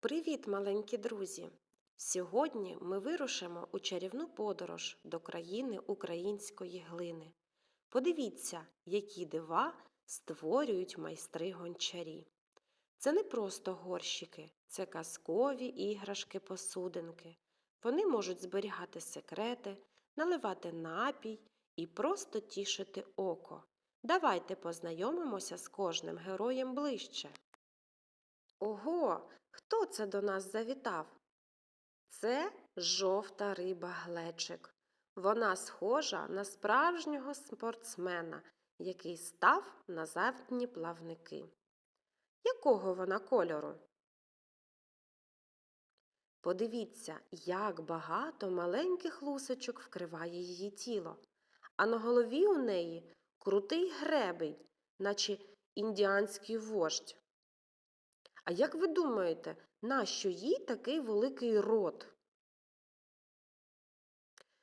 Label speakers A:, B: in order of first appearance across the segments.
A: Привіт, маленькі друзі! Сьогодні ми вирушимо у чарівну подорож до країни української глини. Подивіться, які дива створюють майстри гончарі. Це не просто горщики, це казкові іграшки-посудинки. Вони можуть зберігати секрети, наливати напій і просто тішити око. Давайте познайомимося з кожним героєм ближче. Ого, хто це до нас завітав? Це жовта риба глечик. Вона схожа на справжнього спортсмена, який став на завдні плавники. Якого вона кольору? Подивіться, як багато маленьких лусочок вкриває її тіло, а на голові у неї крутий гребень, наче індіанський вождь. А як ви думаєте, нащо їй такий великий рот?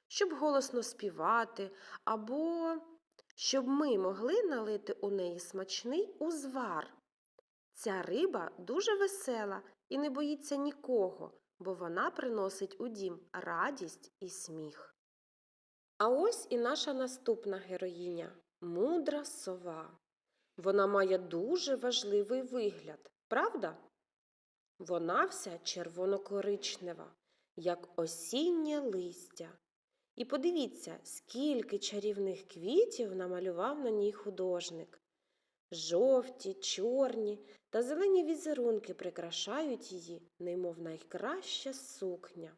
A: Щоб голосно співати, або щоб ми могли налити у неї смачний узвар. Ця риба дуже весела і не боїться нікого, бо вона приносить у дім радість і сміх. А ось і наша наступна героїня мудра сова. Вона має дуже важливий вигляд, правда? Вона вся червоно-коричнева, як осіннє листя. І подивіться, скільки чарівних квітів намалював на ній художник. Жовті, чорні та зелені візерунки прикрашають її, немов найкраща сукня.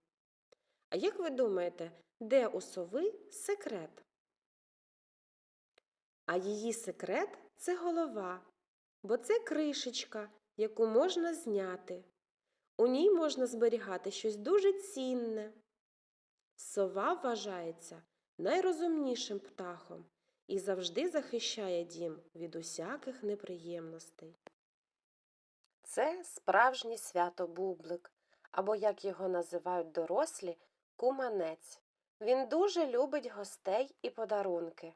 A: А як ви думаєте, де у сови секрет? А її секрет це голова, бо це кришечка, яку можна зняти. У ній можна зберігати щось дуже цінне. Сова вважається найрозумнішим птахом і завжди захищає дім від усяких неприємностей. Це справжній свято-бублик, або, як його називають дорослі, куманець. Він дуже любить гостей і подарунки.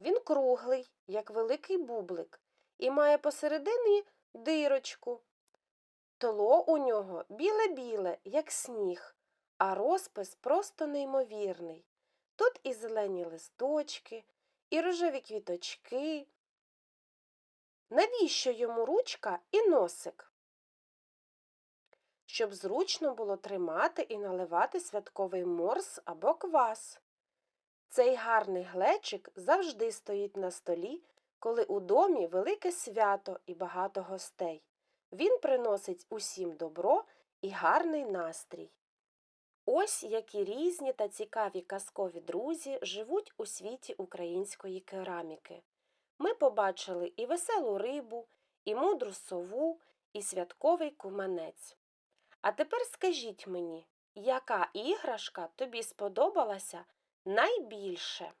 A: Він круглий, як великий бублик, і має посередині дирочку. Тло у нього біле-біле, як сніг, а розпис просто неймовірний. Тут і зелені листочки, і рожеві квіточки. Навіщо йому ручка і носик? Щоб зручно було тримати і наливати святковий морс або квас. Цей гарний глечик завжди стоїть на столі, коли у домі велике свято і багато гостей. Він приносить усім добро і гарний настрій. Ось які різні та цікаві казкові друзі живуть у світі української кераміки. Ми побачили і веселу рибу, і мудру сову, і святковий куманець. А тепер скажіть мені, яка іграшка тобі сподобалася найбільше?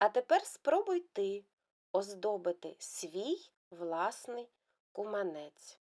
A: А тепер спробуй ти оздобити свій власний куманець.